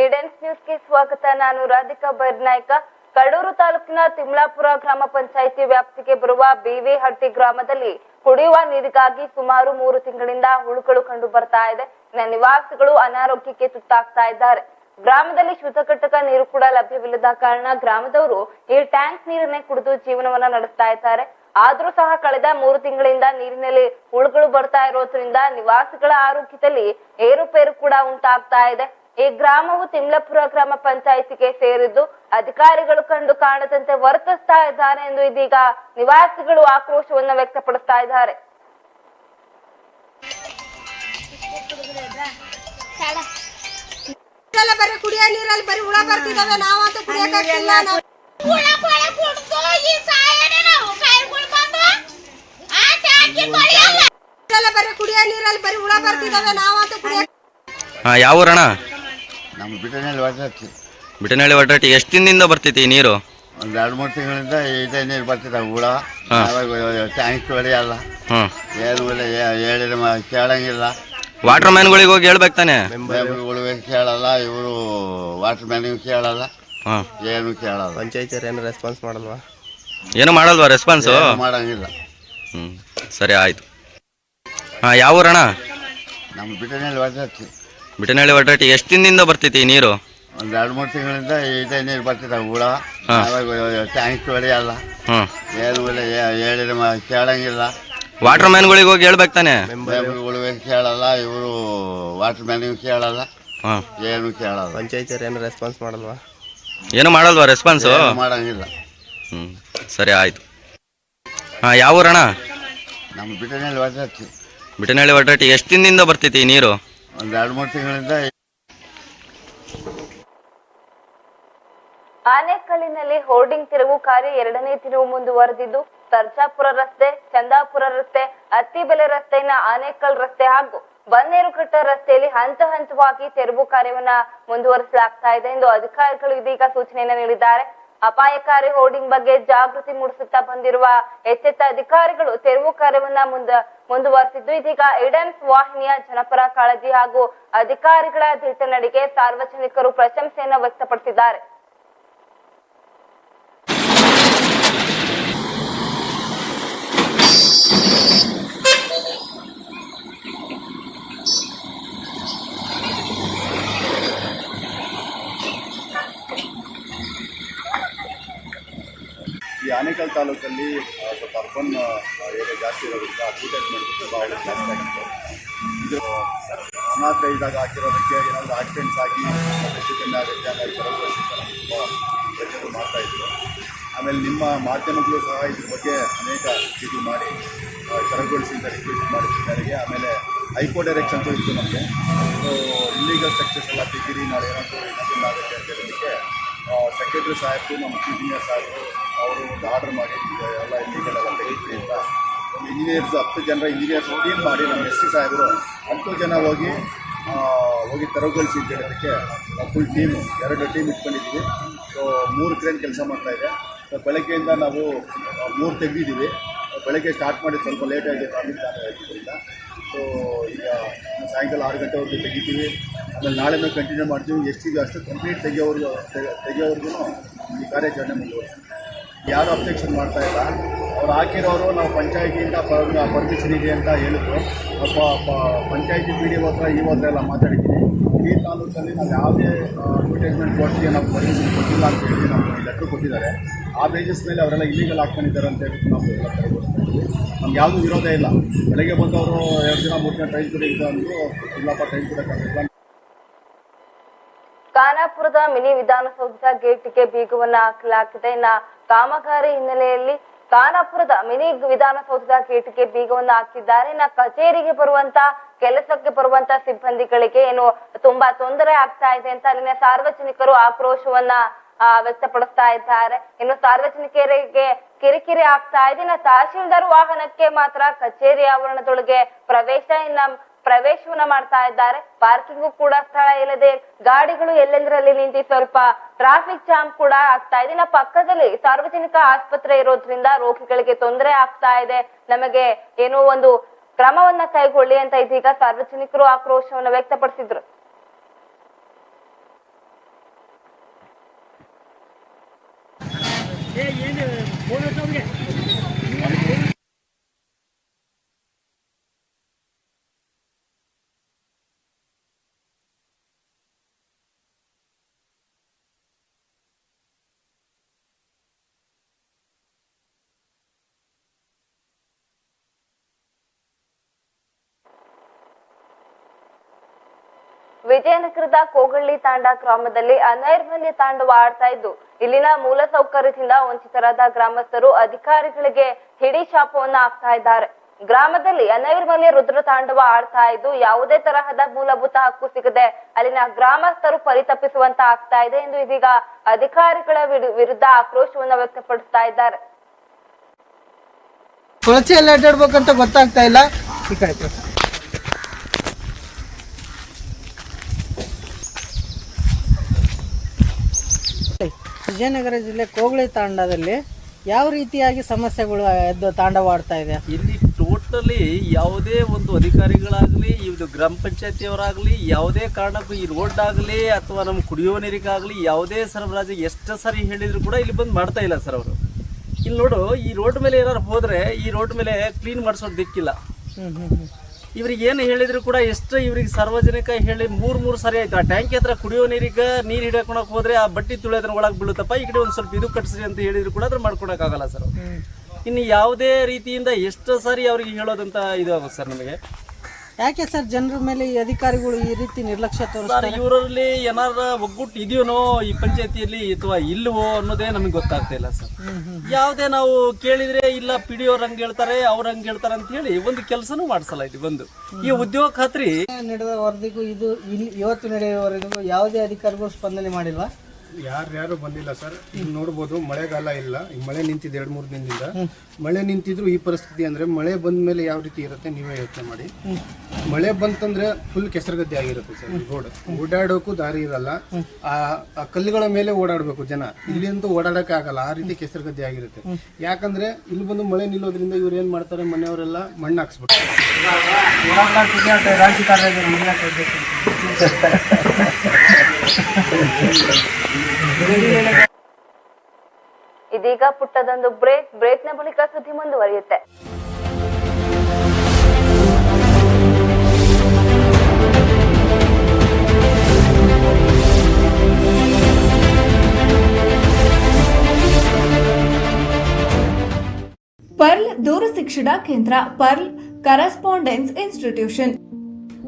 ಈಡೆನ್ಸ್ ನ್ಯೂಸ್ಗೆ ಸ್ವಾಗತ. ನಾನು ರಾಧಿಕಾ ಬೈರ್ನಾಯ್ಕ. ಕಡೂರು ತಾಲೂಕಿನ ತಿಮ್ಲಾಪುರ ಗ್ರಾಮ ಪಂಚಾಯಿತಿ ವ್ಯಾಪ್ತಿಗೆ ಬರುವ ಬಿವಿಹಟ್ಟಿ ಗ್ರಾಮದಲ್ಲಿ ಕುಡಿಯುವ ನೀರಿಗಾಗಿ ಸುಮಾರು ಮೂರು ತಿಂಗಳಿಂದ ಹುಳುಗಳು ಕಂಡು ಬರ್ತಾ ಇದೆ. ನಿವಾಸಿಗಳು ಅನಾರೋಗ್ಯಕ್ಕೆ ತುತ್ತಾಗ್ತಾ ಇದ್ದಾರೆ. ಗ್ರಾಮದಲ್ಲಿ ಶುದ್ಧಕಟ್ಟಕ ನೀರು ಕೂಡ ಲಭ್ಯವಿಲ್ಲದ ಕಾರಣ ಗ್ರಾಮದವರು ಈ ಟ್ಯಾಂಕ್ ನೀರನ್ನೇ ಕುಡಿದು ಜೀವನವನ್ನ ನಡೆಸ್ತಾ ಇದ್ದಾರೆ. ಆದ್ರೂ ಸಹ ಕಳೆದ ಮೂರು ತಿಂಗಳಿಂದ ನೀರಿನಲ್ಲಿ ಹುಳುಗಳು ಬರ್ತಾ ಇರೋದ್ರಿಂದ ನಿವಾಸಿಗಳ ಆರೋಗ್ಯದಲ್ಲಿ ಏರುಪೇರು ಕೂಡ ಉಂಟಾಗ್ತಾ ಇದೆ. ಈ ಗ್ರಾಮವು ತಿಮ್ಲಪುರ ಗ್ರಾಮ ಪಂಚಾಯಿತಿಗೆ ಸೇರಿದ್ದು ಅಧಿಕಾರಿಗಳು ಕಂಡು ಕಾಣದಂತೆ ವರ್ತಿಸ್ತಾ ಇದ್ದಾರೆ ಎಂದು ಇದೀಗ ನಿವಾಸಿಗಳು ಆಕ್ರೋಶವನ್ನು ವ್ಯಕ್ತಪಡಿಸ್ತಾ ಇದ್ದಾರೆ. ಬರೀ ಕುಡಿಯೋ ನೀರಲ್ಲಿ ಬರೀ ಹುಳ ಬರ್ತಿದಾವೆ ನಾವಂತೂ ಬರೀ ಕುಡಿಯೋ ನೀರಲ್ಲಿ ಬರೀ ಬರ್ತಿದಾವೆ ನಾವಂತೂ ಕುಡಿಯಕ್ ಯಾವ ಊರಣ್ಣ? ನಮ್ಮ ಬಿಟನಹಳ್ಳಿ ಬರ್ತೈತಿ ಬಿಟನಹಳ್ಳಿ ಒಟ್ಟಾಟಿ ಎಷ್ಟು ದಿನದಿಂದ ಬರ್ತೈತಿ ಈ ನೀರು? ಒಂದು ಎರಡು ಮೂರು ತಿಂಗಳಿಂದ ಇದೇ ನೀರು ಬರ್ತೈತೆ ಹುಳ. ಟ್ಯಾಂಕ್ ಹೊಡೆಯಲ್ಲ ಹಾಂ. ಏನು ಇಲ್ಲ ಮ- ಕೇಳಂಗಿಲ್ಲ. ವಾಟರ್ ಮ್ಯಾನ್ಗಳಿಗೆ ಹೋಗಿ ಹೇಳ್ಬೇಕು ತಾನೆ? ಕೇಳಲ್ಲ ಇವರು ವಾಟರ್ ಮ್ಯಾನಿಗೆ ಕೇಳಲ್ಲ ಹಾಂ. ಏನು ಕೇಳಲ್ಲ. ಪಂಚಾಯತಿಯವ್ರು ಏನು ರೆಸ್ಪಾನ್ಸ್ ಮಾಡಲ್ವಾ? ಏನು ಮಾಡಲ್ವಾ ರೆಸ್ಪಾನ್ಸು ಮಾಡಂಗಿಲ್ಲ. ಹ್ಞೂ ಸರಿ ಆಯಿತು. ಹಾಂ ಯಾವ ಊರಣ್ಣ? ನಮ್ಮ ಬಿಟನಹಳ್ಳಿ ಬರ್ತೈತಿ ಬಿಟನಹಳ್ಳಿ ಒಟ್ಟಾಟಿ ಎಷ್ಟು ದಿನದಿಂದ ಬರ್ತೈತಿ ಈ ನೀರು? ಒಂದು ಎರಡು ಮೂರು ತಿಂಗಳಿಂದ ಇದೇ ನೀರು ಬರ್ತೈತೆ ಹುಳ. ಟ್ಯಾಂಕ್ ಹೊಡೆಯಲ್ಲ. ಹಾಂ. ಏನು ಇಲ್ಲ ಏ- ಹೇಳಿದ್ರೆ ಮ- ಕೇಳಂಗಿಲ್ಲ. ವಾಟರ್ ಮ್ಯಾನ್ಗಳಿಗೆ ಹೋಗಿ ಹೇಳ್ಬೇಕು ತಾನೆ? ಕೇಳಲ್ಲ ಇವರು ವಾಟರ್ ಮ್ಯಾನಿಗೂ ಕೇಳಲ್ಲ. ಹಾಂ. ಏನು ಕೇಳಲ್ಲ. ಪಂಚಾಯತಿಯವ್ರು ಏನು ರೆಸ್ಪಾನ್ಸ್ ಮಾಡಲ್ವಾ? ಏನು ಮಾಡಲ್ವಾ ರೆಸ್ಪಾನ್ಸು ಏನು ಮಾಡಂಗಿಲ್ಲ. ಹ್ಞೂ ಸರಿ ಆಯ್ತು. ಹಾಂ ಯಾವ ಊರಣ್ಣ? ನಮ್ಮ ಬಿಟನಹಳ್ಳಿ ಬರ್ತೈತಿ ಬಿಟನಹಳ್ಳಿ ಒಟ್ಟಾಟಿ ಎಷ್ಟು ದಿನದಿಂದ ಬರ್ತೈತಿ ಈ ನೀರು? ಒಂದು ಎರಡು ಮೂರು ತಿಂಗಳಿಂದ ಆನೆಕಲ್ಲಿನಲ್ಲಿ ಹೋರ್ಡಿಂಗ್ ತಿರುವು ಕಾರ್ಯ ಎರಡನೇ ತಿರುವು ಮುಂದುವರೆದಿದ್ದು ಸರ್ಜಾಪುರ ರಸ್ತೆ, ಚಂದಾಪುರ ರಸ್ತೆ, ಅತ್ತಿಬೆಲೆ ರಸ್ತೆಯ ಆನೇಕಲ್ ರಸ್ತೆ ಹಾಗೂ ಬನ್ನೇರುಕಟ್ಟ ರಸ್ತೆಯಲ್ಲಿ ಹಂತ ಹಂತವಾಗಿ ತೆರವು ಕಾರ್ಯವನ್ನ ಮುಂದುವರಿಸಲಾಗ್ತಾ ಇದೆ ಎಂದು ಅಧಿಕಾರಿಗಳು ಇದೀಗ ಸೂಚನೆಯನ್ನ ನೀಡಿದ್ದಾರೆ. ಅಪಾಯಕಾರಿ ಹೋರ್ಡಿಂಗ್ ಬಗ್ಗೆ ಜಾಗೃತಿ ಮೂಡಿಸುತ್ತಾ ಬಂದಿರುವ ಎಚ್ಚೆತ್ತ ಅಧಿಕಾರಿಗಳು ತೆರವು ಕಾರ್ಯವನ್ನ ಮುಂದ ಮುಂದುವರೆಸಿದ್ದು ಇದೀಗ ಇಡನ್ಸ್ ವಾಹಿನಿಯ ಜನಪರ ಕಾಳಜಿ ಹಾಗೂ ಅಧಿಕಾರಿಗಳ ದಿಟ್ಟ ನಡೆಗೆ ಸಾರ್ವಜನಿಕರು ಪ್ರಶಂಸೆಯನ್ನ ವ್ಯಕ್ತಪಡಿಸಿದ್ದಾರೆ. ಆನೇಕಲ್ ತಾಲೂಕಲ್ಲಿ ಸ್ವಲ್ಪ ಅರ್ಬನ್ ಏರಿಯಾ ಜಾಸ್ತಿ ಇರೋದ್ರಿಂದ ಅಡ್ವರ್ಟೈಸ್ಮೆಂಟ್ ಒಳ್ಳೆ ಜಾಸ್ತಿ ಆಗಿತ್ತು. ಇದು ಅನಾಥ ಇದ್ದಾಗ ಹಾಕಿರೋದಕ್ಕೆ ಏನಾದರೂ ಆಕ್ಸಿಡೆಂಟ್ಸ್ ಆಗಿ ಹೆಚ್ಚು ಕಮ್ಮಿ ಆಗುತ್ತೆ ಹಾಗಾಗಿ ಥರ ತುಂಬ ಪ್ರಜೆಗಳು ಮಾಡ್ತಾಯಿದ್ರು ಆಮೇಲೆ ನಿಮ್ಮ ಮಾಧ್ಯಮಗಳು ಸಹ ಇದ್ರ ಬಗ್ಗೆ ಅನೇಕ ಇದು ಮಾಡಿ ಅಂತ ರಿಕ್ವೆಸ್ಟ್ ಮಾಡಿದ್ದಾರೆ. ಆಮೇಲೆ ಹೈಕೋರ್ಟ್ ಡೈರೆಕ್ಷನ್ಸು ಇತ್ತು ನಮಗೆ. ಸೊ ಇಲ್ಲಿಗಲ್ ಸ್ಟ್ರಕ್ಚರ್ಸ್ ಎಲ್ಲ ತೆಗೀರಿ, ನಾಳೆ ಏನಾದರೂ ಇದಾಗುತ್ತೆ ಆಗುತ್ತೆ ಅಂತ ಹೇಳೋದಕ್ಕೆ ಸೆಕ್ರೆಟರಿ ಸಾಹೇಬರು, ನಮ್ಮ ಇಂಜಿನಿಯರ್ ಸಾಹೇಬರು ಅವರು ಒಂದು ಆರ್ಡರ್ ಮಾಡಿ ಎಲ್ಲ ಇಲ್ಲಿಗೆಲ್ಲ ತೆಗಿಬಿಡಿ ಅಂತ. ಒಂದು ಇಂಜಿನಿಯರ್ಸ್ ಹತ್ತು ಜನರ ಇಂಜಿನಿಯರ್ಸ್ ಟೀಮ್ ಮಾಡಿ ನಮ್ಮ ಎಸ್ ಸಿ ಸಾಹೇಬರು ಹತ್ತು ಜನ ಹೋಗಿ ಹೋಗಿ ತೆರವುಗೊಳಿಸಿ ಅಂತ ಹೇಳೋದಕ್ಕೆ ಫುಲ್ ಟೀಮು ಎರಡು ಟೀಮ್ ಇಟ್ಕೊಂಡಿದ್ದೀವಿ. ಸೊ ಮೂರು ಕ್ರೇನ್ ಕೆಲಸ ಮಾಡ್ತಾ ಇದೆ. ಸೊ ಬೆಳಗ್ಗೆಯಿಂದ ನಾವು ಮೂರು ತೆಗೆದಿದ್ದೀವಿ. ಬೆಳಗ್ಗೆ ಸ್ಟಾರ್ಟ್ ಮಾಡಿ ಸ್ವಲ್ಪ ಲೇಟ್ ಆಗಿದೆ ಟ್ರಾಫಿಕ್ ಆಗಿದ್ದರಿಂದ ಸೊ ಈಗ ಸಾಯಂಕಾಲ ಆರು ಗಂಟೆವರೆಗೂ ತೆಗಿತೀವಿ. ಆಮೇಲೆ ನಾಳೆನೂ ಕಂಟಿನ್ಯೂ ಮಾಡ್ತೀವಿ. ಎಷ್ಟಿದೆ ಅಷ್ಟು ಕಂಪ್ಲೀಟ್ ತೆಗಿಯೋವರೆಗೂ ತೆಗೆ- ತೆಗಿಯೋವರೆಗೂ ಈ ಕಾರ್ಯಾಚರಣೆ ಮುಂದುವರಿಸ್ತೀವಿ ಯಾರು ಅಬ್ಜೆಕ್ಷನ್ ಮಾಡ್ತಾ ಇಲ್ಲ. ಅವ್ರು ಹಾಕಿರೋರು ನಾವು ಪಂಚಾಯತಿಯಿಂದ ಪರ್ಮಿಷನ್ ಇದೆ ಅಂತ ಹೇಳಿದ್ರು. ಪಂಚಾಯತಿ ಪಿ ಡಿ ಹತ್ರ ಈ ಹತ್ರ ಎಲ್ಲ ಮಾತಾಡಿದ್ದೀನಿ. ಈ ತಾಲೂಕಲ್ಲಿ ನಾವು ಯಾವುದೇ ಅಡ್ವರ್ಟೈಸ್ಮೆಂಟ್ ಕೊಡ್ತೀವಿ ನಾವು ಪರ್ಮಿಷನ್ ಕೊಟ್ಟಿಲ್ಲ ಅಂತ ಹೇಳಿ ನಮ್ಮ ಲೆಟ್ರ್ ಕೊಟ್ಟಿದ್ದಾರೆ. ಆ ಬೇಸಿಸ್ ಮೇಲೆ ಅವರೆಲ್ಲ ಇಲ್ಲಿಗಲ್ ಹಾಕ್ಕೊಂಡಿದ್ದಾರೆ ಅಂತ ಹೇಳಿ ನಾವು ಎಲ್ಲ ತೆರವುಗೊಳಿಸ್ತಾ ಇದ್ದೀವಿ. ನಮ್ಗೆ ಯಾವುದೂ ವಿರೋಧ ಇಲ್ಲ. ಬೆಳಗ್ಗೆ ಬಂದವರು ಎರಡು ದಿನ ಮೂರು ದಿನ ಟೈಮ್ ಕೂಡ ಇಲ್ಲ ಅಂದರು, ಇಲ್ಲಪ್ಪ ಟೈಮ್ ಕೊಡೋಕ್ಕಾಗಲ್ಲ ಖಾನಾಪುರದ ಮಿನಿ ವಿಧಾನಸೌಧದ ಗೇಟ್ಗೆ ಬೀಗವನ್ನ ಹಾಕಲಾಗಿದೆ. ಇನ್ನ ಕಾಮಗಾರಿ ಹಿನ್ನೆಲೆಯಲ್ಲಿ ಖಾನಾಪುರದ ಮಿನಿ ವಿಧಾನಸೌಧದ ಗೇಟ್ಗೆ ಬೀಗವನ್ನ ಹಾಕಿದ್ದಾರೆ. ಇನ್ನ ಕಚೇರಿಗೆ ಬರುವಂತ, ಕೆಲಸಕ್ಕೆ ಬರುವಂತ ಸಿಬ್ಬಂದಿಗಳಿಗೆ ಏನು ತುಂಬಾ ತೊಂದರೆ ಆಗ್ತಾ ಇದೆ ಅಂತ ಅಲ್ಲಿನ ಸಾರ್ವಜನಿಕರು ಆಕ್ರೋಶವನ್ನ ವ್ಯಕ್ತಪಡಿಸ್ತಾ ಇದ್ದಾರೆ. ಇನ್ನು ಸಾರ್ವಜನಿಕರಿಗೆ ಕಿರಿಕಿರಿ ಆಗ್ತಾ ಇದೆ. ಇನ್ನ ತಹಶೀಲ್ದಾರ್ ವಾಹನಕ್ಕೆ ಮಾತ್ರ ಕಚೇರಿ ಆವರಣದೊಳಗೆ ಪ್ರವೇಶ. ಇನ್ನ ಪ್ರವೇಶವನ್ನ ಮಾಡ್ತಾ ಇದ್ದಾರೆ. ಪಾರ್ಕಿಂಗು ಕೂಡ ಸ್ಥಳ ಇಲ್ಲದೆ ಗಾಡಿಗಳು ಎಲ್ಲೆಂದರಲ್ಲಿ ನಿಂತಿ ಸ್ವಲ್ಪ ಟ್ರಾಫಿಕ್ ಜಾಮ್ ಕೂಡ ಆಗ್ತಾ ಇದೆ. ನಮ್ಮ ಪಕ್ಕದಲ್ಲಿ ಸಾರ್ವಜನಿಕ ಆಸ್ಪತ್ರೆ ಇರೋದ್ರಿಂದ ರೋಗಿಗಳಿಗೆ ತೊಂದರೆ ಆಗ್ತಾ ಇದೆ. ನಮಗೆ ಏನೋ ಒಂದು ಕ್ರಮವನ್ನ ಕೈಗೊಳ್ಳಿ ಅಂತ ಇದೀಗ ಸಾರ್ವಜನಿಕರು ಆಕ್ರೋಶವನ್ನು ವ್ಯಕ್ತಪಡಿಸಿದ್ರು. ಏನು ವಿಜಯನಗರದ ಕೋಗಳ್ಳಿ ತಾಂಡ ಗ್ರಾಮದಲ್ಲಿ ಅನೈರ್ಮಲ್ಯ ತಾಂಡವ ಆಡ್ತಾ ಇದ್ದು, ಇಲ್ಲಿನ ಮೂಲಸೌಕರ್ಯದಿಂದ ವಂಚಿತರಾದ ಗ್ರಾಮಸ್ಥರು ಅಧಿಕಾರಿಗಳಿಗೆ ಹಿಡಿ ಶಾಪವನ್ನು ಹಾಕ್ತಾ ಇದ್ದಾರೆ. ಗ್ರಾಮದಲ್ಲಿ ಅನೈರ್ಮಲ್ಯ ರುದ್ರ ತಾಂಡವ ಆಡ್ತಾ ಇದ್ದು, ಯಾವುದೇ ತರಹದ ಮೂಲಭೂತ ಹಕ್ಕು ಸಿಗದೆ ಅಲ್ಲಿನ ಗ್ರಾಮಸ್ಥರು ಪರಿತಪಿಸುವಂತ ಆಗ್ತಾ ಇದೆ ಎಂದು ಇದೀಗ ಅಧಿಕಾರಿಗಳ ವಿರು- ವಿರುದ್ಧ ಆಕ್ರೋಶವನ್ನ ವ್ಯಕ್ತಪಡಿಸ್ತಾ ಇದ್ದಾರೆ. ಗೊತ್ತಾಗ್ತಾ ಇಲ್ಲ. ಈ ವಿಜಯನಗರ ಜಿಲ್ಲೆ ಕೋಗಳಿ ತಾಂಡದಲ್ಲಿ ಯಾವ ರೀತಿಯಾಗಿ ಸಮಸ್ಯೆಗಳು ಎದ್ದು ತಾಂಡವಾಡ್ತಾ ಇದೆ? ಇಲ್ಲಿ ಟೋಟಲಿ ಯಾವುದೇ ಒಂದು ಅಧಿಕಾರಿಗಳಾಗಲಿ ಇದು ಗ್ರಾಮ ಪಂಚಾಯತಿಯವರಾಗಲಿ ಯಾವುದೇ ಕಾರಣಕ್ಕೂ ಈ ರೋಡ್ ಆಗಲಿ ಅಥವಾ ನಮ್ಮ ಕುಡಿಯೋ ನೀರಿಗಾಗಲಿ ಯಾವುದೇ ಸರಬರಾಜು ಎಷ್ಟು ಸರಿ ಹೇಳಿದ್ರು ಕೂಡ ಇಲ್ಲಿ ಬಂದು ಮಾಡ್ತಾ ಇಲ್ಲ ಸರ್ ಅವರು. ಇಲ್ಲಿ ನೋಡು ಈ ರೋಡ್ ಮೇಲೆ ಏನಾದ್ರು ಹೋದರೆ ಈ ರೋಡ್ ಮೇಲೆ ಕ್ಲೀನ್ ಮಾಡಿಸೋದು ದಿಕ್ಕಿಲ್ಲ. ಇವ್ರಿಗೆ ಏನು ಹೇಳಿದ್ರು ಕೂಡ ಎಷ್ಟು ಇವ್ರಿಗೆ ಸಾರ್ವಜನಿಕ ಹೇಳಿ ಮೂರು ಮೂರು ಸರಿ ಆಯ್ತು. ಆ ಟ್ಯಾಂಕಿ ಹತ್ರ ಕುಡಿಯೋ ನೀರಿಗೆ ನೀರು ಹಿಡ್ಕೊಳಕ್ ಹೋದ್ರೆ ಆ ಬಟ್ಟಿ ತುಳಿಯೋದ್ರ ಒಳಗೆ ಬೀಳುತ್ತಪ್ಪ. ಈ ಕಡೆ ಒಂದು ಸ್ವಲ್ಪ ಇದು ಕಟ್ಸ್ರಿ ಅಂತ ಹೇಳಿದ್ರು ಕೂಡ ಅದ್ರ ಮಾಡ್ಕೊಳಕ್ಕಾಗಲ್ಲ ಸರ್ ಇನ್ನು ಯಾವುದೇ ರೀತಿಯಿಂದ ಎಷ್ಟು ಸಾರಿ ಅವ್ರಿಗೆ ಹೇಳೋದಂತ ಇದು ಆಗುತ್ತೆ ಸರ್ ನಮಗೆ. ಯಾಕೆ ಸರ್ ಜನರ ಮೇಲೆ ಈ ಅಧಿಕಾರಿಗಳು ಈ ರೀತಿ ನಿರ್ಲಕ್ಷ್ಯ ಸರ್ ತೋರಿಸ್ತಾರೆ? ಇವರಲ್ಲಿ ಏನಾರ ಒಗ್ಗುಟ್ಟು ಇದೆಯೋನೋ ಈ ಪಂಚಾಯತಿಯಲ್ಲಿ ಅಥವಾ ಇಲ್ವೋ ಅನ್ನೋದೇ ನಮಗೆ ಗೊತ್ತಾಗ್ತಾ ಇಲ್ಲ ಸರ್. ಯಾವುದೇ ನಾವು ಕೇಳಿದ್ರೆ ಇಲ್ಲ ಪಿ ಡಿ ಅವ್ರು ಹಂಗೆ ಹೇಳ್ತಾರೆ ಅವ್ರು ಹಂಗೆ ಹೇಳ್ತಾರೆ ಅಂತ ಹೇಳಿ ಒಂದು ಕೆಲಸನೂ ಮಾಡಿಸಲ್ಲ ಇದು ಒಂದು ಈ ಉದ್ಯೋಗ ಖಾತ್ರಿ ನಡೆದ ವರದಿಗೂ ಇದು ಇಲ್ಲಿ ಇವತ್ತು ನಡೆಯುವವರೆಗೂ ಯಾವುದೇ ಅಧಿಕಾರಿಗಳು ಸ್ಪಂದನೆ ಮಾಡಿಲ್ವಾ? ಯಾರ್ಯಾರು ಬಂದಿಲ್ಲ ಸರ್, ಈಗ ನೋಡ್ಬೋದು ಮಳೆಗಾಲ ಇಲ್ಲ, ಈಗ ಮಳೆ ನಿಂತಿದೆ ಎರಡು ಮೂರು ದಿನದಿಂದ. ಮಳೆ ನಿಂತಿದ್ರು ಈ ಪರಿಸ್ಥಿತಿ ಅಂದ್ರೆ ಮಳೆ ಬಂದ ಮೇಲೆ ಯಾವ ರೀತಿ ಇರುತ್ತೆ ನೀವೇ ಯೋಚನೆ ಮಾಡಿ. ಮಳೆ ಬಂತಂದ್ರೆ ಫುಲ್ ಕೆಸರುಗದ್ದೆ ಆಗಿರುತ್ತೆ ಸರ್ ರೋಡ್. ಓಡಾಡೋಕ್ಕೂ ದಾರಿ ಇರಲ್ಲ. ಆ ಕಲ್ಲುಗಳ ಮೇಲೆ ಓಡಾಡಬೇಕು ಜನ. ಇಲ್ಲಿಂದ ಓಡಾಡಕ್ಕೆ ಆಗಲ್ಲ, ಆ ರೀತಿ ಕೆಸರುಗದ್ದೆ ಆಗಿರುತ್ತೆ. ಯಾಕಂದ್ರೆ ಇಲ್ಲಿ ಬಂದು ಮಳೆ ನಿಲ್ಲೋದ್ರಿಂದ ಇವ್ರು ಏನು ಮಾಡ್ತಾರೆ, ಮನೆಯವರೆಲ್ಲ ಮಣ್ಣು ಹಾಕ್ಸ್ಬಿಡ್ತಾರೆ ಇದೀಗ ಪುಟ್ಟದೊಂದು ಬ್ರೇಕ್ ಬ್ರೇಕ್ನ ಬಳಿಕ ಸುದ್ದಿ ಮುಂದುವರಿಯುತ್ತೆ. ಪರ್ಲ್ ದೂರ ಶಿಕ್ಷಣ ಕೇಂದ್ರ Pearl correspondence institution.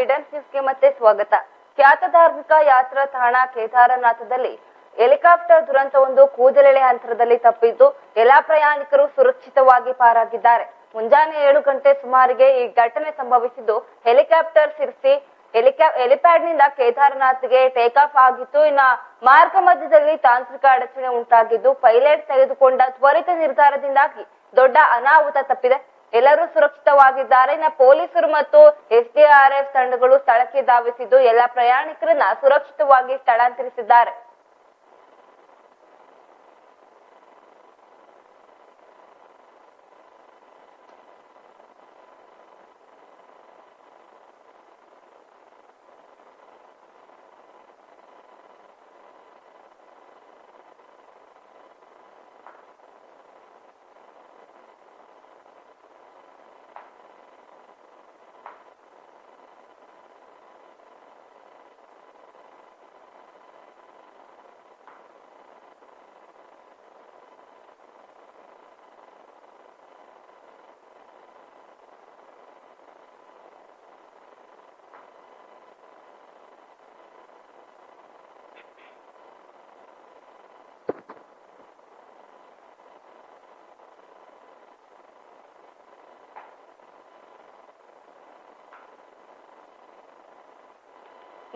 ಇಡನ್ಸ್ ನ್ಯೂಸ್ಗೆ ಮತ್ತೆ ಸ್ವಾಗತ. ಖ್ಯಾತ ಧಾರ್ಮಿಕ ಯಾತ್ರಾ ತಾಣ ಕೇದಾರನಾಥದಲ್ಲಿ ಹೆಲಿಕಾಪ್ಟರ್ ದುರಂತವೊಂದು ಕೂದಲೆಳೆ ಅಂತರದಲ್ಲಿ ತಪ್ಪಿದ್ದು ಎಲ್ಲಾ ಪ್ರಯಾಣಿಕರು ಸುರಕ್ಷಿತವಾಗಿ ಪಾರಾಗಿದ್ದಾರೆ. ಮುಂಜಾನೆ ಏಳು ಗಂಟೆ ಸುಮಾರಿಗೆ ಈ ಘಟನೆ ಸಂಭವಿಸಿದ್ದು ಹೆಲಿಕಾಪ್ಟರ್ ಸಿರಿಸಿ ಹೆಲಿಕಾ ಹೆಲಿಪ್ಯಾಡ್ನಿಂದ ಕೇದಾರನಾಥ್ಗೆ ಟೇಕ್ ಆಫ್ ಆಗಿತ್ತು. ಇನ್ನ ಮಾರ್ಗ ಮಧ್ಯದಲ್ಲಿ ತಾಂತ್ರಿಕ ಅಡಚಣೆ ಉಂಟಾಗಿದ್ದು ಪೈಲಟ್ ತೆಗೆದುಕೊಂಡ ತ್ವರಿತ ನಿರ್ಧಾರದಿಂದಾಗಿ ದೊಡ್ಡ ಅನಾಹುತ ತಪ್ಪಿದೆ. ಎಲ್ಲರೂ ಸುರಕ್ಷಿತವಾಗಿದ್ದಾರೆ. ಇನ್ನ ಪೊಲೀಸರು ಮತ್ತು ಎಸ್ ತಂಡಗಳು ಸ್ಥಳಕ್ಕೆ ಧಾವಿಸಿದ್ದು ಎಲ್ಲ ಪ್ರಯಾಣಿಕರನ್ನ ಸುರಕ್ಷಿತವಾಗಿ ಸ್ಥಳಾಂತರಿಸಿದ್ದಾರೆ.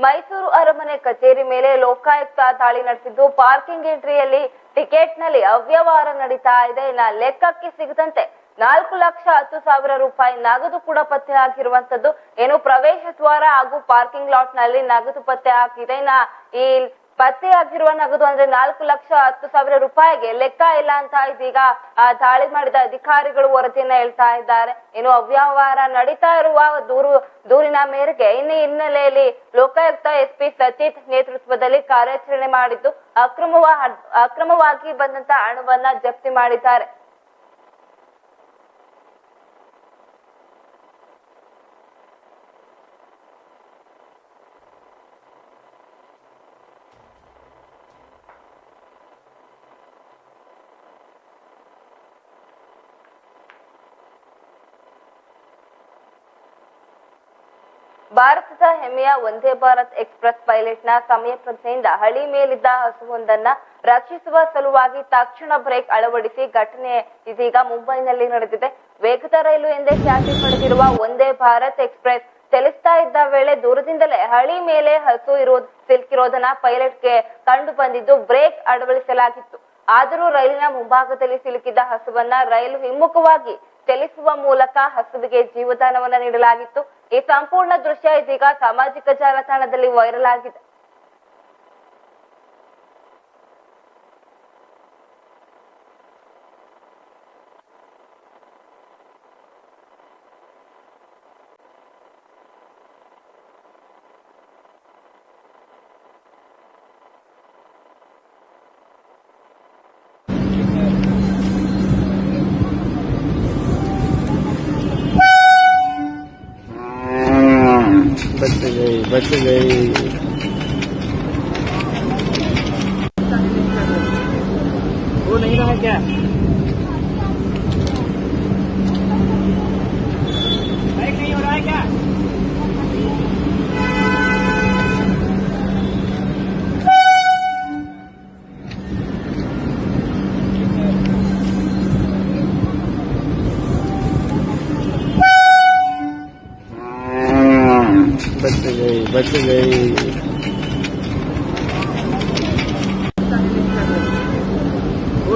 ಮೈಸೂರು ಅರಮನೆ ಕಚೇರಿ ಮೇಲೆ ಲೋಕಾಯುಕ್ತ ದಾಳಿ ನಡೆಸಿದ್ದು. ಪಾರ್ಕಿಂಗ್ ಎಂಟ್ರಿಯಲ್ಲಿ ಟಿಕೆಟ್ನಲ್ಲಿ ಅವ್ಯವಹಾರ ನಡೀತಾ ಇದೆ. ಇನ್ನ ಲೆಕ್ಕಕ್ಕೆ ಸಿಗದಂತೆ ನಾಲ್ಕು ಲಕ್ಷ ಹತ್ತು ಸಾವಿರ ರೂಪಾಯಿ ನಗದು ಕೂಡ ಪತ್ತೆ ಆಗಿರುವಂತದ್ದು ಏನು ಪ್ರವೇಶ ದ್ವಾರ ಹಾಗೂ ಪಾರ್ಕಿಂಗ್ ಲಾಟ್ನಲ್ಲಿ ನಗದು ಪತ್ತೆ ಆಗಿದೆ ಇನ್ನ ಈ ಪತ್ತೆ ಆಗಿರುವ ನಗದು ಅಂದ್ರೆ ನಾಲ್ಕು ಲಕ್ಷ ಹತ್ತು ಸಾವಿರ ರೂಪಾಯಿಗೆ ಲೆಕ್ಕ ಇಲ್ಲ ಅಂತ ಇದೀಗ ಆ ದಾಳಿ ಮಾಡಿದ ಅಧಿಕಾರಿಗಳು ವರದಿಯನ್ನ ಹೇಳ್ತಾ ಇದ್ದಾರೆ. ಏನು ಅವ್ಯವಹಾರ ನಡೀತಾ ಇರುವ ದೂರು, ದೂರಿನ ಮೇರೆಗೆ ಇನ್ನು ಹಿನ್ನೆಲೆಯಲ್ಲಿ ಲೋಕಾಯುಕ್ತ ಎಸ್ ಪಿ ಸಚಿತ್ ನೇತೃತ್ವದಲ್ಲಿ ಕಾರ್ಯಾಚರಣೆ ಮಾಡಿದ್ದು. ಅಕ್ರಮವ, ಅಕ್ರಮವಾಗಿ ಬಂದಂತ ಹಣವನ್ನ ಜಪ್ತಿ ಮಾಡಿದ್ದಾರೆ. ಹೆಮ್ಮೆಯ ವಂದೇ ಭಾರತ್ ಎಕ್ಸ್ಪ್ರೆಸ್ ಪೈಲಟ್ನ ಸಮಯ ಪ್ರಜ್ಞೆಯಿಂದ ಹಳಿ ಮೇಲಿದ್ದ ಹಸುವೊಂದನ್ನ ರಕ್ಷಿಸುವ ಸಲುವಾಗಿ ತಕ್ಷಣ ಬ್ರೇಕ್ ಅಳವಡಿಸಿ ಘಟನೆ ಇದೀಗ ಮುಂಬೈನಲ್ಲಿ ನಡೆದಿದೆ. ವೇಗದ ರೈಲು ಎಂದೇ ಖ್ಯಾತಿ ಪಡೆದಿರುವ ಒಂದೇ ಭಾರತ್ ಎಕ್ಸ್ಪ್ರೆಸ್ ಚಲಿಸ್ತಾ ಇದ್ದ ವೇಳೆ ದೂರದಿಂದಲೇ ಹಳಿ ಮೇಲೆ ಹಸು ಇರೋದ್ ಸಿಲುಕಿರೋದನ್ನ ಪೈಲಟ್ಗೆ ಕಂಡು ಬಂದಿದ್ದು ಬ್ರೇಕ್ ಅಳವಡಿಸಲಾಗಿತ್ತು. ಆದರೂ ರೈಲಿನ ಮುಂಭಾಗದಲ್ಲಿ ಸಿಲುಕಿದ್ದ ಹಸುವನ್ನ ರೈಲು ಹಿಮ್ಮುಖವಾಗಿ ಚಲಿಸುವ ಮೂಲಕ ಹಸುವಿಗೆ ಜೀವದಾನವನ್ನ ನೀಡಲಾಗಿತ್ತು. ಈ ಸಂಪೂರ್ಣ ದೃಶ್ಯ ಇದೀಗ ಸಾಮಾಜಿಕ ಜಾಲತಾಣದಲ್ಲಿ ವೈರಲ್ ಆಗಿದೆ. Vete, güey.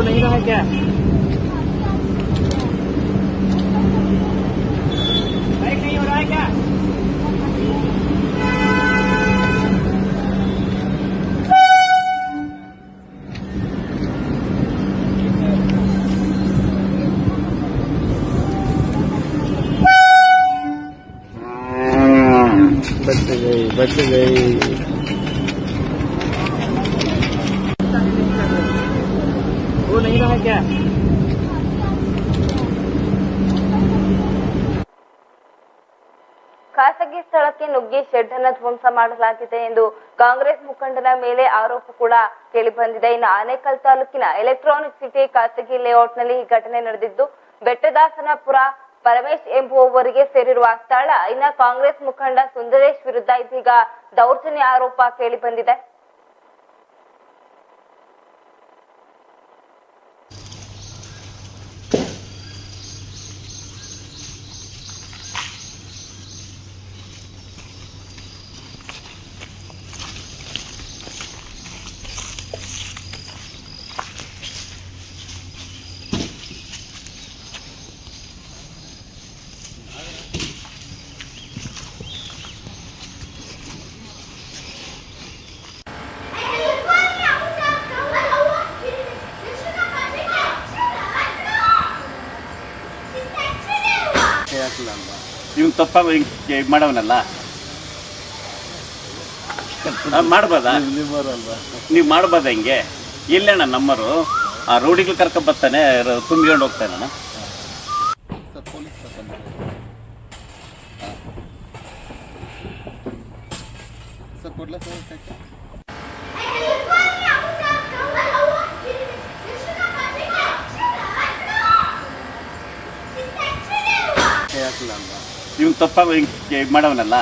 नहीं रहा क्या ಖಾಸಗಿ ಸ್ಥಳಕ್ಕೆ ನುಗ್ಗಿ ಶೆಡ್ ಅನ್ನ ಧ್ವಂಸ ಮಾಡಲಾಗಿದೆ ಎಂದು ಕಾಂಗ್ರೆಸ್ ಮುಖಂಡನ ಮೇಲೆ ಆರೋಪ ಕೂಡ ಕೇಳಿ ಬಂದಿದೆ ಇನ್ನು ಆನೇಕಲ್ ತಾಲೂಕಿನ ಎಲೆಕ್ಟ್ರಾನಿಕ್ ಸಿಟಿ ಖಾಸಗಿ ಲೇಔಟ್ನಲ್ಲಿ ಈ ಘಟನೆ ನಡೆದಿದ್ದು, ಬೆಟ್ಟದಾಸನಪುರ ಪರಮೇಶ್ ಎಂಬುವವರಿಗೆ ಸೇರಿರುವ ಸ್ಥಳ. ಇನ್ನ ಕಾಂಗ್ರೆಸ್ ಮುಖಂಡ ಸುಂದರೇಶ್ ವಿರುದ್ಧ ಇದೀಗ ದೌರ್ಜನ್ಯ ಆರೋಪ ಕೇಳಿ ಬಂದಿದೆ ಹಿಂಗೆ ಮಾಡವನಲ್ಲ? ಮಾಡ್ಬೋದಾ? ನೀವು ಮಾಡ್ಬೋದ ಹಿಂಗೆ? ಇಲ್ಲಣ್ಣ ನಮ್ಮರು ಆ ರೋಡಿಗೆ ಕರ್ಕೊಂಡ್ ಬರ್ತಾನೆ ರ- ತುಂಬಿಕೊಂಡು ಹೋಗ್ತಾನಣ್ಣ ಇವ್ನು ತಪ್ಪ ಹಿಂಗೆ ಮಾಡವನಲ್ಲ?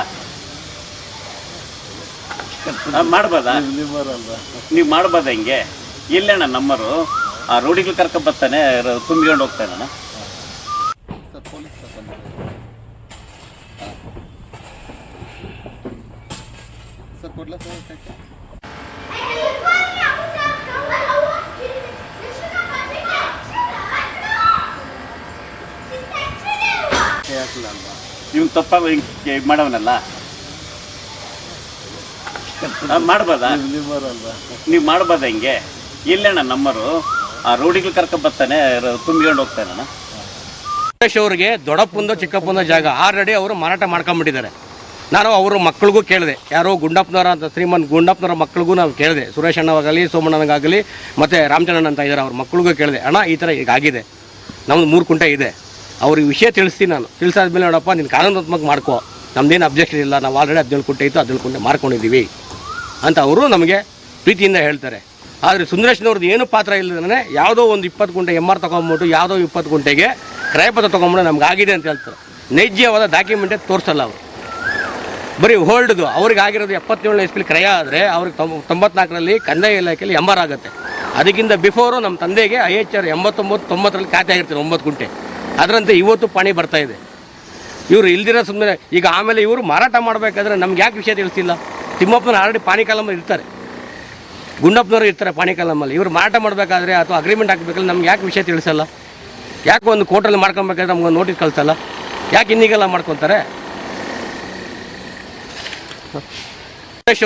ಮಾಡ್ಬೋದಾ? ನೀವು ಮಾಡ್ಬೋದ ಹಿಂಗೆ? ಇಲ್ಲಣ್ಣ ನಮ್ಮರು ಆ ರೋಡಿಗೆ ಕರ್ಕೊಂಡ್ ಬರ್ತಾನೆ ತುಂಬಿಕೊಂಡು ಹೋಗ್ತಾನಣ್ಣ ಮಾಡವನಲ್ಲ ಮಾಡ್ಬೋದಾ? ನೀವು ಮಾಡ್ಬೋದ ಹಿಂಗೆ? ಇಲ್ಲಣ್ಣ ನಮ್ಮರು. ಆ ರೋಡಿಗೆ ಕರ್ಕೊಂಡ್ ಬರ್ತಾನೆ ತುಂಬಿಕೊಂಡು ಹೋಗ್ತಾನಣ್ಣ ಸುರೇಶ್ ಅವ್ರಿಗೆ ದೊಡ್ಡಪ್ಪಂದು ಚಿಕ್ಕಪ್ಪಂದು ಜಾಗ. ಆಲ್ರೆಡಿ ಅವರು ಮಾರಾಟ ಮಾಡ್ಕೊಂಬಿಟ್ಟಿದ್ದಾರೆ. ನಾನು ಅವ್ರ ಮಕ್ಕಳಿಗೂ ಕೇಳಿದೆ. ಯಾರೋ ಗುಂಡಪ್ಪನವರ ಅಂತ ಶ್ರೀಮನ್ ಗುಂಡಪ್ಪನವರ ಮಕ್ಕಳಿಗೂ ನಾವು ಕೇಳಿದೆ. ಸುರೇಶ್ ಅಣ್ಣವಾಗಲಿ ಸೋಮಣ್ಣನಿಗಾಗಲಿ ಮತ್ತು ರಾಮಚಂದ್ರನ್ ಅಂತ ಇದ್ದಾರೆ ಅವ್ರ ಮಕ್ಕಳಿಗೂ ಕೇಳಿದೆ. ಅಣ್ಣ ಈ ಥರ ಈಗ ಆಗಿದೆ. ನಮ್ಮದು ಮೂರು ಕುಂಟೆ ಇದೆ. ಅವ್ರಿಗೆ ವಿಷಯ ತಿಳಿಸ್ತೀನಿ ನಾನು. ತಿಳಿಸಾದ್ಮೇಲೆ ನೋಡಪ್ಪ, ನೀನು ಕಾನೂನಾತ್ಮಕ ಮಾಡ್ಕೋ. ನಮ್ದೇನು ಅಬ್ಜೆಕ್ಷನ್ ಇಲ್ಲ, ನಾವು ಆಲ್ರೆಡಿ ಹದಿನೇಳು ಕುಂಟೆ ಇತ್ತು ಹದಿನೇಳು ಕುಂಟೆ ಮಾಡ್ಕೊಂಡಿದ್ದೀವಿ ಅಂತ ಅವರು ನಮಗೆ ಪ್ರೀತಿಯಿಂದ ಹೇಳ್ತಾರೆ. ಆದರೆ ಸುಂದರೇಶ್ನವ್ರದ್ದು ಏನು ಪಾತ್ರ ಇಲ್ಲದೇ ಯಾವುದೋ ಒಂದು ಇಪ್ಪತ್ತು ಗುಂಟೆ ಎಂ ಆರ್ ತೊಗೊಂಬಿಟ್ಟು, ಯಾವುದೋ ಇಪ್ಪತ್ತು ಗುಂಟೆಗೆ ಕ್ರಯಪತ್ರ ತೊಗೊಂಬಿಟ್ಟು ನಮ್ಗೆ ಆಗಿದೆ ಅಂತ ಹೇಳ್ತಾರೆ. ನೈಜವಾದ ಡಾಕ್ಯುಮೆಂಟೇ ತೋರಿಸಲ್ಲ ಅವರು. ಬರೀ ಹೋಲ್ಡ್ದು ಅವ್ರಿಗೆ ಆಗಿರೋದು ಎಪ್ಪತ್ತೇಳನೇ ಇಸ್ಪಿಲಿ ಕ್ರಯ ಆದರೆ ಅವ್ರಿಗೆ ತೊಂಬ ತೊಂಬತ್ನಾಲ್ಕರಲ್ಲಿ ಕಂದಾಯ ಇಲಾಖೆಯಲ್ಲಿ ಎಂಬರ್ ಆಗುತ್ತೆ. ಅದಕ್ಕಿಂತ ಬಿಫೋರು ನಮ್ಮ ತಂದೆಗೆ ಐ ಎಚ್ ಆರ್ ಎಂಬತ್ತೊಂಬತ್ತು ತೊಂಬತ್ತರಲ್ಲಿ ಖಾತೆ ಆಗಿರ್ತಾರೆ ಒಂಬತ್ತು ಗುಂಟೆ. ಅದರಂತೆ ಇವತ್ತು ಪಾಣಿ ಬರ್ತಾ ಇದೆ. ಇವರು ಇಲ್ದಿರೋ ಸುಮ್ಮನೆ ಈಗ ಆಮೇಲೆ ಇವರು ಮಾರಾಟ ಮಾಡಬೇಕಾದ್ರೆ ನಮ್ಗೆ ಯಾಕೆ ವಿಷಯ ತಿಳಿಸಿಲ್ಲ ತಿಮ್ಮಪ್ಪನ ಆಲ್ರೆಡಿ ಪಾಣಿಕಾಲಮ್ಮ ಇರ್ತಾರೆ. ಗುಂಡಪ್ಪನವರು ಇರ್ತಾರೆ ಪಾಣಿಕಾಲಮ್ಮಲ್ಲಿ ಇವರು ಮಾರಾಟ ಮಾಡಬೇಕಾದ್ರೆ ಅಥವಾ ಅಗ್ರಿಮೆಂಟ್ ಹಾಕಬೇಕಾದ್ರೆ ನಮ್ಗೆ ಯಾಕೆ ವಿಷಯ ತಿಳಿಸಲ್ಲ? ಯಾಕೆ ಒಂದು ಕೋರ್ಟಲ್ಲಿ ಮಾಡ್ಕೊಬೇಕಾದ್ರೆ ನಮ್ಗೊಂದು ನೋಟಿಸ್ ಕಳಿಸಲ್ಲ? ಯಾಕೆ ಇನ್ನೀಗೆಲ್ಲ ಮಾಡ್ಕೊತಾರೆ?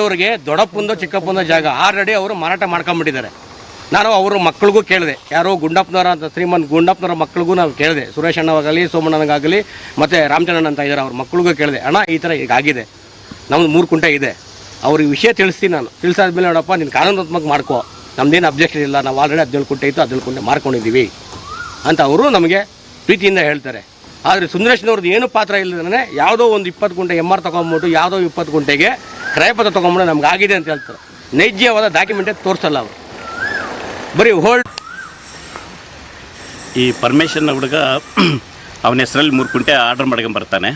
ಅವರಿಗೆ ದೊಡ್ಡಪ್ಪಂದು ಚಿಕ್ಕಪ್ಪಂದು ಜಾಗ. ಆಲ್ರೆಡಿ ಅವರು ಮಾರಾಟ ಮಾಡ್ಕೊಂಬಿಟ್ಟಿದ್ದಾರೆ. ನಾನು ಅವ್ರ ಮಕ್ಕಳಿಗೂ ಕೇಳಿದೆ. ಯಾರೋ ಗುಂಡಪ್ಪನವರ ಅಂತ ಶ್ರೀಮನ್ ಗುಂಡಪ್ಪನವರ ಮಕ್ಕಳಿಗೂ ನಾವು ಕೇಳಿದೆ. ಸುರೇಶ್ ಅಣ್ಣವಾಗಲಿ ಸೋಮಣ್ಣನಿಗಾಗಲಿ, ಮತ್ತು ರಾಮಚಂದ್ರನ್ ಅಂತ ಇದ್ದಾರೆ ಅವ್ರ ಮಕ್ಕಳಿಗೂ ಕೇಳಿದೆ. ಅಣ್ಣ, ಈ ಥರ ಈಗ ಆಗಿದೆ. ನಮ್ದು ಮೂರು ಕುಂಟೆ ಇದೆ. ಅವ್ರಿಗೆ ವಿಷಯ ತಿಳಿಸ್ತೀನಿ ನಾನು. ತಿಳಿಸಾದ್ಮೇಲೆ ನೋಡಪ್ಪ ನೀನು ಕಾನೂನಾತ್ಮಕ ಮಾಡ್ಕೋ. ನಮ್ದೇನು ಅಬ್ಜೆಕ್ಷನ್ ಇಲ್ಲ. ನಾವು ಆಲ್ರೆಡಿ ಹದಿನೇಳು ಕುಂಟೆ ಇತ್ತು, ಹದಿನೇಳು ಕುಂಟೆ ಮಾರ್ಕೊಂಡಿದ್ದೀವಿ ಅಂತ ಅವರು ನಮಗೆ ಪ್ರೀತಿಯಿಂದ ಹೇಳ್ತಾರೆ. ಆದರೆ ಸುಂದರೇಶ್ನವ್ರದ್ದು ಏನು ಪಾತ್ರ ಇಲ್ಲದೇ ಯಾವುದೋ ಒಂದು ಇಪ್ಪತ್ತು ಗುಂಟೆ ಎಂ ಆರ್ ತೊಗೊಂಬಿಟ್ಟು, ಯಾವುದೋ ಇಪ್ಪತ್ತು ಗುಂಟೆಗೆ ಕ್ರಯಪತ್ರ ತೊಗೊಂಬಿಟ್ಟು ನಮ್ಗೆ ಆಗಿದೆ ಅಂತ ಹೇಳ್ತಾರೆ. ನೈಜವಾದ ಡಾಕ್ಯುಮೆಂಟೇ ತೋರಿಸಲ್ಲ ಅವರು. ಬರೀ ಹೋಲ್ಡ್ ಈ ಪರ್ಮಿಷನ್ ಹುಡುಗ ಅವನ ಹೆಸರಲ್ಲಿ ಮೂರು ಕುಂಟೆ ಆರ್ಡರ್ ಮಾಡ್ಕೊಂಡು ಬರ್ತಾನೆ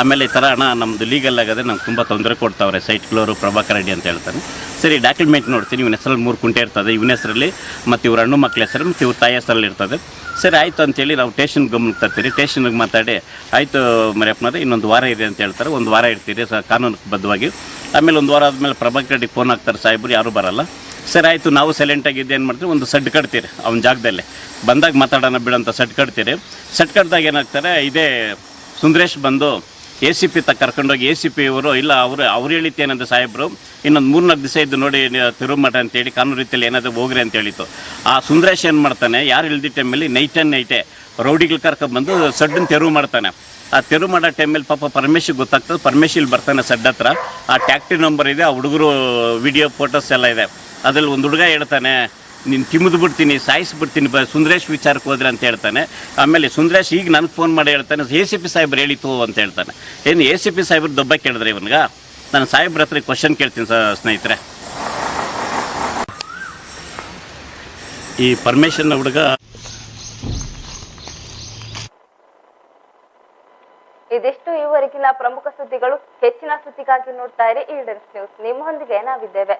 ಆಮೇಲೆ ಈ ಥರ ಅಣ್ಣ ನಮ್ಮದು ಲೀಗಲ್ ಆಗದೆ ನಮ್ಗೆ ತುಂಬ ತೊಂದರೆ ಕೊಡ್ತಾವ್ರೆ. ಸೈಟ್ ಕ್ಲೋರು, ಪ್ರಭಾಕರ್ ರೆಡ್ಡಿ ಅಂತ ಹೇಳ್ತಾನೆ. ಸರಿ ಡಾಕ್ಯುಮೆಂಟ್ ನೋಡ್ತೀನಿ. ಇವನ ಹೆಸರಲ್ಲಿ ಮೂರು ಕುಂಟೆ ಇರ್ತದೆ. ಇವನ ಹೆಸರಲ್ಲಿ ಮತ್ತು ಇವ್ರ ಹಣ್ಣು ಮಕ್ಕಳ ಹೆಸರು ಮತ್ತು ಇವ್ರ ತಾಯಿ ಹೆಸರಲ್ಲಿ ಇರ್ತದೆ. ಸರಿ, ಆಯಿತು ಅಂತೇಳಿ ನಾವು ಟೇಷನ್ ಗಮನಕ್ಕೆ ತರ್ತೀರಿ. ಟೇಷನ್ಗೆ ಮಾತಾಡಿ, ಆಯಿತು ಮರಿಯಪ್ಪನವ್ರೆ, ಇನ್ನೊಂದು ವಾರ ಇದೆ ಅಂತ ಹೇಳ್ತಾರೆ. ಒಂದು ವಾರ ಇರ್ತೀರಿ. ಸ ಕಾನೂನು ಬದ್ಧವಾಗಿ. ಆಮೇಲೆ ಒಂದು ವಾರ ಆದಮೇಲೆ ಪ್ರಭಾಕರ್ ರೆಡ್ಡಿಗೆ ಫೋನ್ ಹಾಕ್ತಾರೆ. ಸಾಹೇಬ್ರು, ಯಾರೂ ಬರಲ್ಲ. ಸರಿ, ಆಯಿತು, ನಾವು ಸೈಲೆಂಟಾಗಿದ್ದು ಏನು ಮಾಡ್ತೀವಿ? ಒಂದು ಸಡ್ ಕಟ್ತೀರಿ, ಅವನ ಜಾಗದಲ್ಲಿ. ಬಂದಾಗ ಮಾತಾಡೋಣ ಬಿಡಂತ ಸಡ್ ಕಟ್ತೀರಿ. ಸಡ್ ಕಟ್ದಾಗ ಏನಾಗ್ತಾರೆ, ಇದೇ ಸುಂದರೇಶ್ ಬಂದು ಎ ಸಿ ಪಿ ತ ಕರ್ಕೊಂಡೋಗಿ ಎ ಸಿ ಪಿ ಇವರು, ಇಲ್ಲ, ಅವರು, ಅವ್ರು ಹೇಳಿತ್ತೇನಂತ ಸಾಹೇಬರು, ಇನ್ನೊಂದು ಮೂರ್ನಾಲ್ಕು ದಿವಸ ಇದ್ದು ನೋಡಿ ತಿರುಮಠ ಅಂತೇಳಿ ಕಾನೂನು ರೀತಿಯಲ್ಲಿ ಏನಾದರೂ ಹೋಗ್ರಿ ಅಂತ ಹೇಳಿತ್ತು. ಆ ಸುಂದರೇಶ್ ಏನು ಮಾಡ್ತಾನೆ, ಯಾರು ಇಳ್ದಿದ್ದ ಟೈಮಲ್ಲಿ ನೈಟ್ ಆ್ಯಂಡ್ ನೈಟೇ ರೌಡಿಗಳು ಕರ್ಕೊಂಡ್ಬಂದು ಸಡ್ಡನ್ನು ತೆರವು ಮಾಡ್ತಾನೆ. ಆ ತೆರವು ಮಾಡೋ ಟೈಮಲ್ಲಿ ಪಾಪ ಪರಮೇಶಿಗೆ ಗೊತ್ತಾಗ್ತದೆ, ಪರಮೇಶ್ ಇಲ್ಲಿ ಬರ್ತಾನೆ ಸಡ್ ಹತ್ರ. ಆ ಟ್ಯಾಕ್ಟ್ರಿ ನಂಬರ್ ಇದೆ, ಆ ಹುಡುಗರು ವಿಡಿಯೋ ಫೋಟೋಸ್ ಎಲ್ಲ ಇದೆ. ಅದ್ರಲ್ಲಿ ಒಂದು ಹುಡುಗ ಹೇಳ್ತಾನೆ, ನೀನು ತಿಮ್ಮಿದು ಬಿಡ್ತೀನಿ, ಸಾಯಿಸ್ಬಿಡ್ತೀನಿ, ಬ, ಸುಂದರೇಶ್ ವಿಚಾರಕ್ಕೆ ಹೋದ್ರೆ ಅಂತ ಹೇಳ್ತಾನೆ. ಆಮೇಲೆ ಸುಂದರೇಶ್ ಈಗ ನನಗೆ ಫೋನ್ ಮಾಡಿ ಹೇಳ್ತಾನೆ, ಎ ಸಿ ಪಿ ಸಾಹೇಬ್ರು ಹೇಳಿತು ಅಂತ ಹೇಳ್ತಾನೆ. ಏನು ಎ ಸಿ ಪಿ ಸಾಹೇಬ್ರು ದೊಬ್ಬ ಕೇಳಿದ್ರೆ ಇವನ್ಗ? ನಾನು ಸಾಹೇಬ್ರ ಹತ್ರ ಕ್ವಶನ್ ಕೇಳ್ತೀನಿ ಸ, ಸ್ನೇಹಿತರೆ. ಈ ಪರಮೇಶ್ವರನ ಹುಡುಗ ಇದಿಷ್ಟು ಈವರೆಗಿನ ಪ್ರಮುಖ ಸುದ್ದಿಗಳು ಹೆಚ್ಚಿನ ಸುದ್ದಿಗಾಗಿ ನೋಡ್ತಾ ಇರಿ, ಈಡನ್ಸ್ ನ್ಯೂಸ್. ನಿಮ್ಮೊಂದಿಗೆ ನಾವಿದ್ದೇವೆ.